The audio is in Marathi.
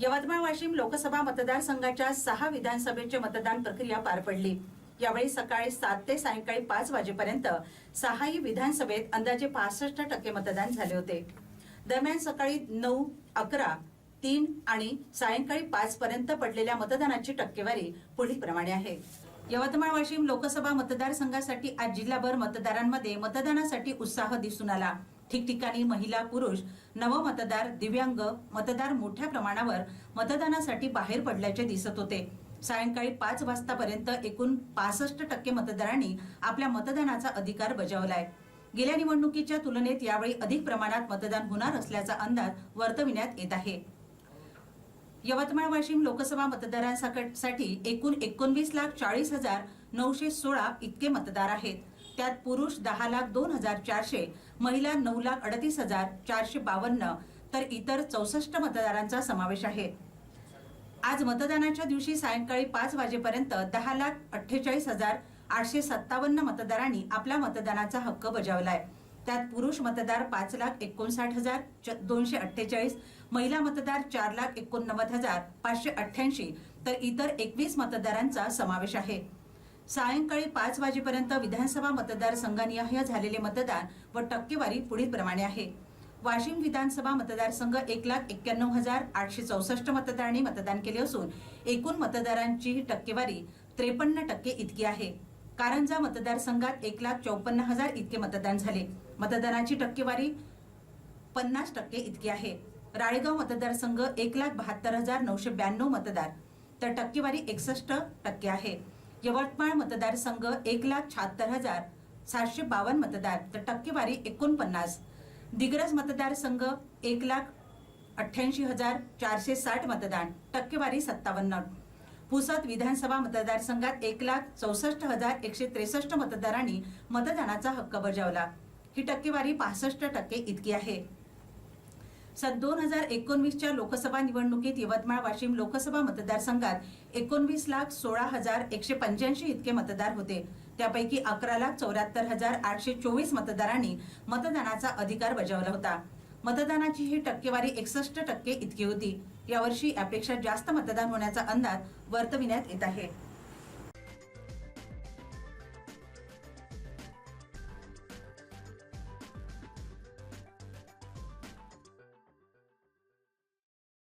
यवतमाळ वाशिम लोकसभा मतदारसंघाच्या सहा विधानसभेचे मतदान प्रक्रिया पार पडली. यावेळी सकाळी सात ते सायंकाळी पाच वाजेपर्यंत सहाही विधानसभेत अंदाजे पासष्ट टक्के मतदान झाले होते. दरम्यान सकाळी नऊ अकरा तीन आणि सायंकाळी पाच पर्यंत पडलेल्या मतदानाची टक्केवारी पुढील प्रमाणे आहे. यवतमाळ वाशिम लोकसभा मतदारसंघासाठी आज जिल्हाभर मतदारांमध्ये मतदानासाठी उत्साह दिसून आला. ठिकठिकाणी महिला पुरुष नवमतदार दिव्यांग मतदार मोठ्या प्रमाणावर मतदानासाठी बाहेर पडल्याचे दिसत होते. सायंकाळी पाच वाजतापर्यंत एकूण पासष्ट टक्के मतदारांनी आपल्या मतदानाचा अधिकार बजावलाय. गेल्या निवडणुकीच्या तुलनेत यावेळी अधिक प्रमाणात मतदान होणार असल्याचा अंदाज वर्तविण्यात येत आहे. यवतमाळ वाशिम लोकसभा मतदारांसाठी एकूण एकोणवीस लाख चाळीस हजार नऊशे सोळा इतके मतदार आहेत. त्यात पुरुष दहा लाख दोन हजार चारशे महिला नऊ लाख अडतीस हजार चारशे बावन्न तर इतर चौसष्ट मतदारांचा समावेश आहे. आज मतदानाच्या दिवशी सायंकाळी पाच वाजेपर्यंत दहा लाख अठ्ठेचाळीस हजार आठशे सत्तावन्न मतदारांनी आपला मतदानाचा हक्क बजावलाय. त्यात पुरुष मतदार पाच लाख एकोणसाठ हजार च- दोनशे अठ्ठेचाळीस महिला मतदार चार लाख एकोणनव्वद हजार पाचशे अठ्ठ्याऐंशी तर इतर एकवीस मतदारांचा समावेश आहे. सायंकाळी पाच वाजेपर्यंत विधानसभा मतदारसंघानिहाय झालेले मतदान व टक्केवारी पुढील प्रमाणे आहे. वाशिम विधानसभा मतदारसंघ एक लाख एक्क्याण्णव हजार आठशे चौसष्ट मतदारांनी मतदान केले असून एकूण मतदारांची टक्केवारी त्रेपन्न टक्के इतकी आहे. कारंजा मतदारसंघात एक लाख चौपन्न हजार इतके मतदान झाले. मतदानाची टक्केवारी पन्नास टक्के इतकी आहे. राळेगाव मतदारसंघ एक लाख बहात्तर हजार नऊशे ब्याण्णव मतदार. तर टक्केवारी एकसष्ट टक्के आहे. यवतमाळ मतदारसंघ एक लाख शहात्तर हजार सातशे बावन्न मतदार तर टक्केवारी एकोणपन्नास. दिग्रज मतदारसंघ एक लाख अठ्ठ्याऐंशी हजार चारशे साठ मतदान टक्केवारी सत्तावन्न. पुसद विधानसभा मतदारसंघात एक लाख चौसष्ट हजार एकशे त्रेसष्ट मतदारांनी मतदानाचा हक्क बजावला. ही टक्केवारी पासष्ट टक्के इतकी आहे. सन दोन हजार एकोणवीसच्या लोकसभा निवडणुकीत यवतमाळ वाशिम लोकसभा मतदारसंघात एकोणवीस लाख सोळा हजार एकशे पंच्याऐंशी इतके मतदार होते. त्यापैकी अकरा लाख चौऱ्याहत्तर हजार आठशे चोवीस मतदारांनी मतदानाचा अधिकार बजावला होता. मतदानाची ही टक्केवारी एकसष्ट टक्के इतकी होती. यावर्षी यापेक्षा जास्त मतदान होण्याचा अंदाज वर्तविण्यात येत आहे.